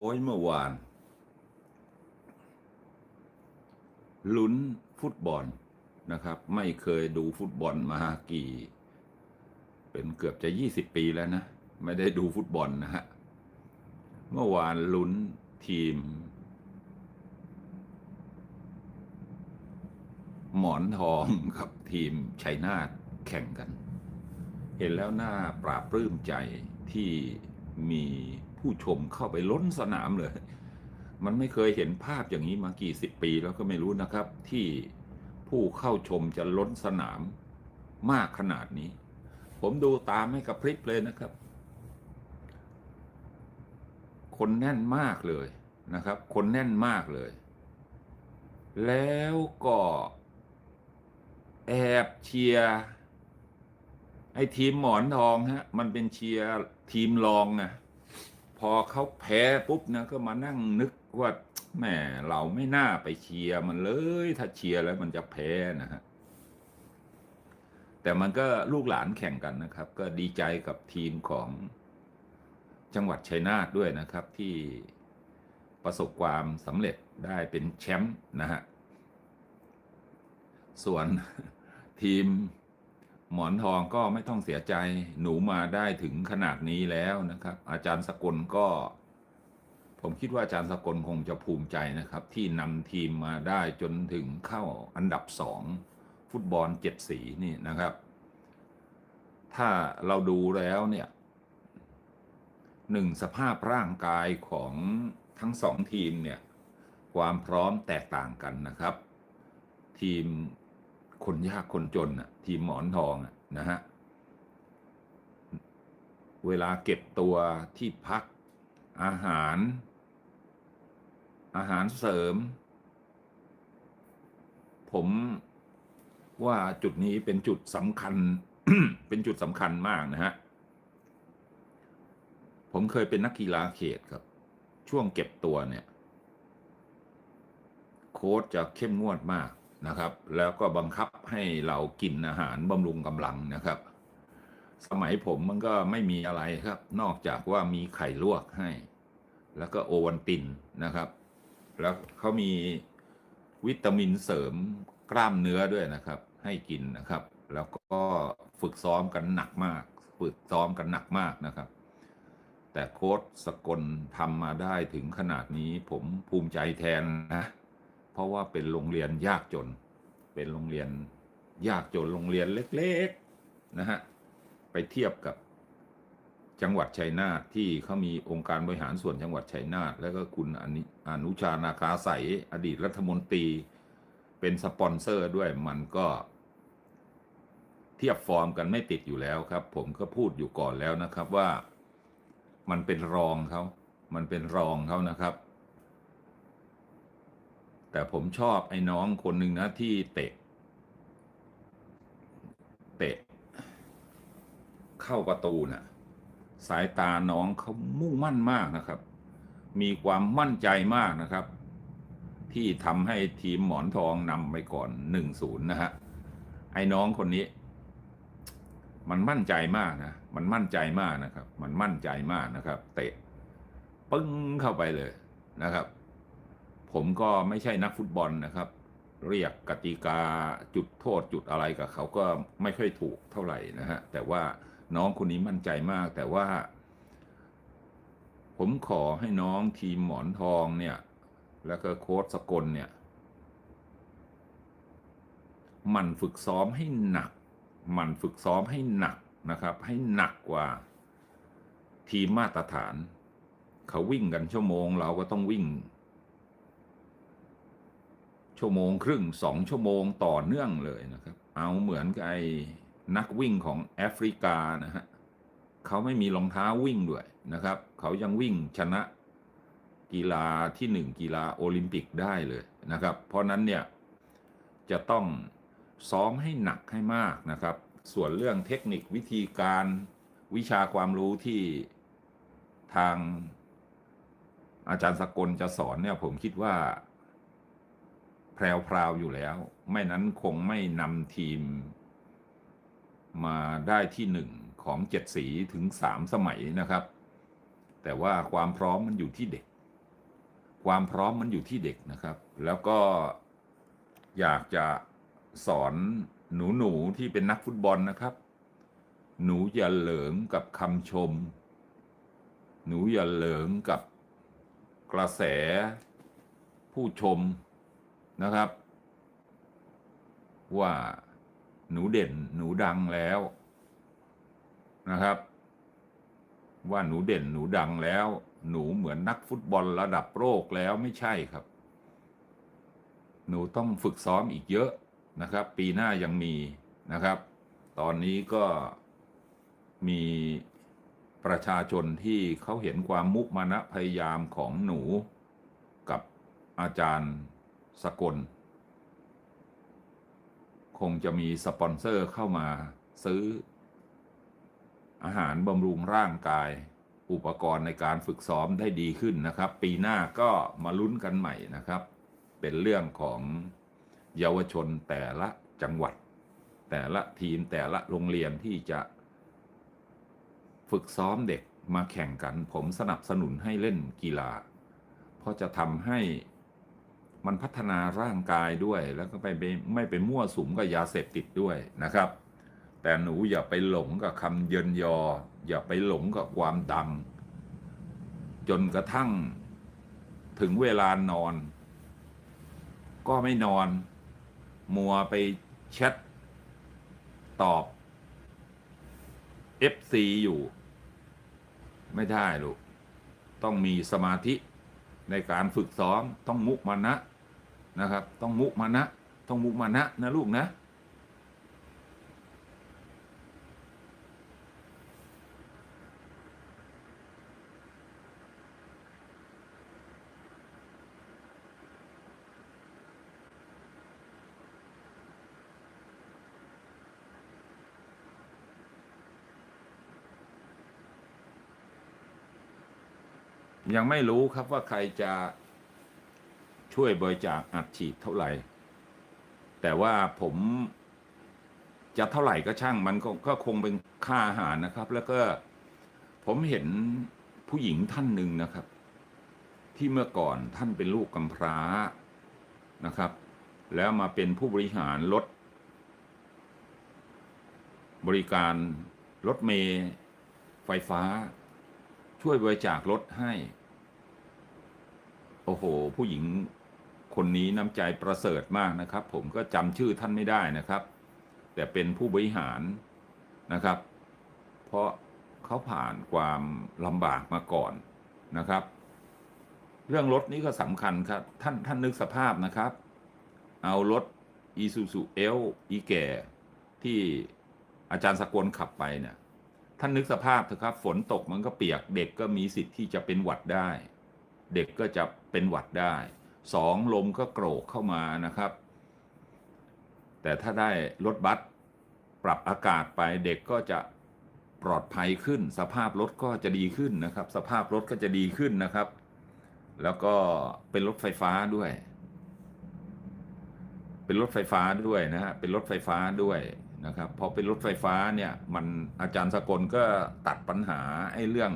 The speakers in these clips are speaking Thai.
โอ้ยเมื่อวาน ลุ้นฟุตบอลนะครับ ไม่เคยดูฟุตบอลมากี่ เป็นเกือบจะยี่สิบปีแล้วนะ ไม่ได้ดูฟุตบอลนะฮะ เมื่อวานลุ้นทีม หมอนทองกับทีมชัยนาทแข่งกัน เห็นแล้วน่าปราบปลื้มใจที่มี ผู้ชมเข้าไปล้นสนามเลย มันไม่เคยเห็นภาพอย่างนี้มากี่สิบปีแล้วก็ไม่รู้นะครับ ที่ผู้เข้าชมจะล้นสนามมากขนาดนี้ ผมดูตามไม่กระพริบเลยนะครับ คนแน่นมากเลยนะครับ คนแน่นมากเลย แล้วก็แอบเชียร์ไอ้ทีมหมอนทองฮะ มันเป็นเชียร์ทีมรองนะ พอเขาแพ้ปุ๊บนะก็มานั่งนึกว่าแหมเราไม่น่าไปเชียร์มันเลย ถ้าเชียร์แล้วมันจะแพ้นะฮะแต่มันก็ลูกหลานแข่งกันนะครับ ก็ดีใจกับทีมของจังหวัดชัยนาทด้วยนะครับ ที่ประสบความสำเร็จได้เป็นแชมป์นะฮะส่วนทีม หมอนทองก็ไม่ต้องเสียใจหนูมาได้ถึงขนาดนี้แล้วนะครับ อาจารย์สกลก็ ผมคิดว่าอาจารย์สกลคงจะภูมิใจนะครับ ที่นำทีมมาได้จนถึงเข้าอันดับสองฟุตบอลเจ็ดสีนี่นะครับ ถ้าเราดูแล้วเนี่ยหนึ่งสภาพร่างกายของทั้งสองทีมเนี่ย ความพร้อมแตกต่างกันนะครับ ทีม คนยากคนจนน่ะ ทีมหมอนทองอะนะฮะ เวลาเก็บตัวที่พักอาหาร อาหารเสริม ผมว่าจุดนี้เป็นจุดสำคัญ เป็นจุดสำคัญมากนะฮะ ผมเคยเป็นนักกีฬาเขตครับ ช่วงเก็บตัวเนี่ย โค้ชจะเข้มงวดมาก นะครับ แล้วก็บังคับให้เรากินอาหารบำรุงกำลังนะครับ สมัยผมมันก็ไม่มีอะไรครับ นอกจากว่ามีไข่ลวกให้ แล้วก็โอวันตินนะครับ แล้วเขามีวิตามินเสริมกล้ามเนื้อด้วยนะครับ ให้กินนะครับ แล้วก็ฝึกซ้อมกันหนักมาก ฝึกซ้อมกันหนักมากนะครับ แต่โค้ชสกลทำมาได้ถึงขนาดนี้ผมภูมิใจแทนนะ เพราะว่าเป็นโรงเรียนยากจน เป็นโรงเรียนยากจนโรงเรียนเล็กๆนะฮะไปเทียบกับจังหวัดชัยนาทที่เขามีองค์การบริหารส่วนจังหวัดชัยนาทแล้วก็คุณอน,อนุชานาคาใสอดีตรัฐมนตรี เป็นสปอนเซอร์ด้วยมันก็ เทียบฟอร์มกันไม่ติดอยู่แล้วครับ ผมก็พูดอยู่ก่อนแล้วนะครับว่ามันเป็นรองเขา มันเป็นรองเขานะครับ แต่ผมชอบไอ้น้องคนหนึ่งนะที่เตะ เตะ เข้าประตูน่ะ สายตาน้องเขามุ่งมั่นมากนะครับ มีความมั่นใจมากนะครับ ที่ทำให้ทีมหมอนทองนำไปก่อนหนึ่งศูนย์นะฮะไอ้น้องคนนี้ มันมั่นใจมากนะ มันมั่นใจมากนะครับ มันมั่นใจมากนะครับ เตะ ปึ้งเข้าไปเลยนะครับ ผมก็ไม่ใช่นักฟุตบอลนะครับ เรียกกติกาจุดโทษจุดอะไรกับเขาก็ไม่ค่อยถูกเท่าไหร่นะฮะแต่ว่าน้องคนนี้มั่นใจมาก แต่ว่า ผมขอให้น้องทีมหมอนทองเนี่ย แล้วก็โค้ชสกลเนี่ยมันฝึกซ้อมให้หนัก มันฝึกซ้อมให้หนักนะครับ ให้หนักกว่าทีมมาตรฐาน เขาวิ่งกันชั่วโมง เราก็ต้องวิ่ง ชั่วโมงครึ่งสองชั่วโมงต่อเนื่องเลยนะครับ เอาเหมือนกับไอ้นักวิ่งของแอฟริกานะฮะเขาไม่มีรองเท้าวิ่งด้วยนะครับ เขายังวิ่งชนะกีฬาที่หนึ่งกีฬาโอลิมปิกได้เลยนะครับ เพราะนั้นเนี่ยจะต้องซ้อมให้หนักให้มากนะครับ ส่วนเรื่องเทคนิควิธีการวิชาความรู้ที่ทางอาจารย์สกลจะสอนเนี่ยผมคิดว่า แพรวๆอยู่แล้ว ไม่นั้นคงไม่นำทีม มาได้ที่หนึ่งของเจ็ดสีถึงสามสมัยนะครับ แต่ว่าความพร้อมมันอยู่ที่เด็ก ความพร้อมมันอยู่ที่เด็กนะครับ แล้วก็อยากจะสอนหนูหนูๆที่เป็นนักฟุตบอลนะครับ หนูอย่าเหลิงกับคำชม หนูอย่าเหลิงกับกระแสผู้ชม นะครับ ว่าหนูเด่นหนูดังแล้วนะครับ ว่าหนูเด่นหนูดังแล้ว หนูเหมือนนักฟุตบอลระดับโลกแล้วไม่ใช่ครับ หนูต้องฝึกซ้อมอีกเยอะนะครับ ปีหน้ายังมีนะครับ ตอนนี้ก็มีประชาชนที่เขาเห็นความมุมานะพยายามของหนูกับอาจารย์ สกล คงจะมีสปอนเซอร์เข้ามาซื้อ อาหารบำรุงร่างกาย อุปกรณ์ในการฝึกซ้อมได้ดีขึ้นนะครับ ปีหน้าก็มาลุ้นกันใหม่นะครับ เป็นเรื่องของเยาวชนแต่ละจังหวัด แต่ละทีมแต่ละโรงเรียนที่จะฝึกซ้อมเด็กมาแข่งกันผมสนับสนุนให้เล่นกีฬา เพราะจะทำให้ มันพัฒนาร่างกายด้วย แล้วก็ไปไม่ไปมั่วสุมกับยาเสพติดด้วยนะครับ แต่หนูอย่าไปหลงกับคำเยินยอ อย่าไปหลงกับความดัง จนกระทั่งถึงเวลานอน ก็ไม่นอน มัวไปแชทตอบ FC อยู่ ไม่ได้ลูก ต้องมีสมาธิ ในการฝึกซ้อมต้องมุมานะนะครับ ต้องมุมานะ ต้องมุมานะนะลูกนะ ยังไม่รู้ครับว่าใครจะช่วยบริจาคอัดฉีดเท่าไหร่ แต่ว่าผมจะเท่าไหร่ก็ช่างมันก็ก็คงเป็นค่าอาหารนะครับ แล้วก็ผมเห็นผู้หญิงท่านหนึ่งนะครับ ที่เมื่อก่อนท่านเป็นลูกกำพร้านะครับ แล้วมาเป็นผู้บริหารรถบริการรถเมย์ไฟฟ้า ช่วยบริจาครถให้ โอ้โห ผู้หญิงคนนี้น้ำใจประเสริฐมากนะครับ ผมก็จำชื่อท่านไม่ได้นะครับ แต่เป็นผู้บริหารนะครับ เพราะเขาผ่านความลำบากมาก่อนนะครับ เรื่องรถนี้ก็สำคัญครับ ท่านท่านนึกสภาพนะครับ เอารถ i s u z u L อีแก่ที่อาจารย์สกลขับไปเนี่ยท่านนึกสภาพเถอะครับ ฝนตกมันก็เปียกเด็กก็มีสิทธิ์ที่จะเป็นหวัดได้ เด็กก็จะเป็นหวัดได้สองลมก็โกรกเข้ามานะครับ แต่ถ้าได้รถบัสปรับอากาศไปเด็กก็จะปลอดภัยขึ้น สภาพรถก็จะดีขึ้นนะครับ สภาพรถก็จะดีขึ้นนะครับ แล้วก็เป็นรถไฟฟ้าด้วย เป็นรถไฟฟ้าด้วยนะฮะเป็นรถไฟฟ้าด้วยนะครับพอเป็นรถไฟฟ้าเนี่ยมันอาจารย์สกลก็ตัดปัญหาไอ้เรื่อง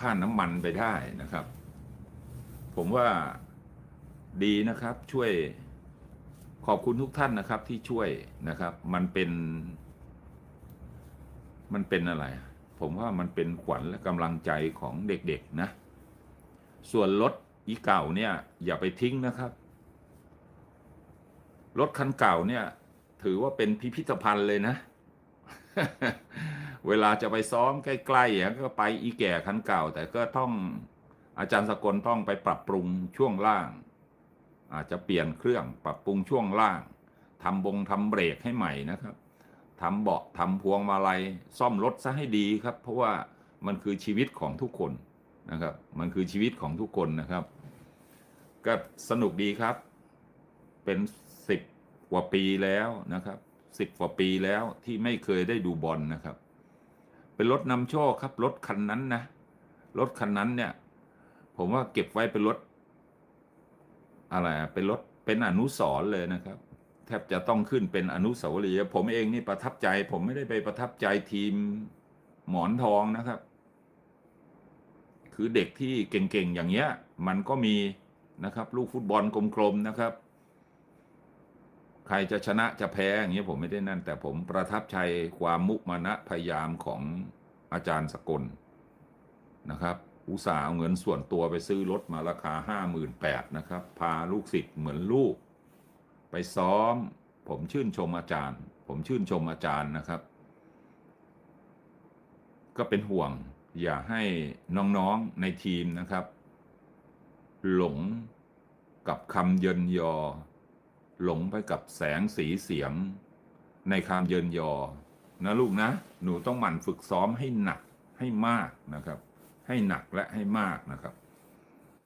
ค่าน้ำมันไปได้นะครับ ผมว่าดีนะครับช่วยขอบคุณทุกท่านนะครับที่ช่วยนะครับ มันเป็น มันเป็นอะไร ผมว่ามันเป็นขวัญและกำลังใจของเด็กๆนะ ส่วนรถอีเก่าเนี่ย อย่าไปทิ้งนะครับรถคันเก่าเนี่ย ถือว่าเป็นพิพิธภัณฑ์เลยนะ เวลาจะไปซ้อมใกล้ๆอย่างก็ไปอีแก่คันเก่า แต่ก็ต้อง อาจารย์สกลต้องไปปรับปรุงช่วงล่าง อาจจะเปลี่ยนเครื่องปรับปรุงช่วงล่างทำบงทำเบรกให้ใหม่นะครับทำเบาะทำพวงมาลัยซ่อมรถซะให้ดีครับ เพราะว่ามันคือชีวิตของทุกคนนะครับ มันคือชีวิตของทุกคนนะครับ ก็สนุกดีครับ เป็นสิบกว่าปีแล้วนะครับสิบกว่าปีแล้วที่ไม่เคยได้ดูบอลนะครับ เป็นรถนำโชคครับรถคันนั้นนะรถคันนั้นเนี่ย ผมว่าเก็บไว้เป็นรถอะไรเป็นรถเป็นอนุสรเลยนะครับ แทบจะต้องขึ้นเป็นอนุสาวรีย์ผมเองนี่ประทับใจ ผมไม่ได้ไปประทับใจทีมหมอนทองนะครับ คือเด็กที่เก่งๆอย่างเงี้ย มันก็มีนะครับ ลูกฟุตบอลกลมๆนะครับ ใครจะชนะจะแพ้อย่างเงี้ยผมไม่ได้นั่น แต่ผมประทับใจความมุมานะพยายามของอาจารย์สกลนะครับ อุตส่าห์เอาเงินส่วนตัวไปซื้อรถมาราคาห้าหมื่นแปดนะครับ พาลูกศิษย์เหมือนลูก ไปซ้อม ผมชื่นชมอาจารย์ ผมชื่นชมอาจารย์นะครับ ก็เป็นห่วง อย่าให้น้องๆในทีมนะครับ หลงกับคำเยินยอ หลงไปกับแสงสีเสียง ในคำเยินยอ นะลูกนะ หนูต้องหมั่นฝึกซ้อมให้หนักให้มากนะครับ ให้หนักและให้มากนะครับ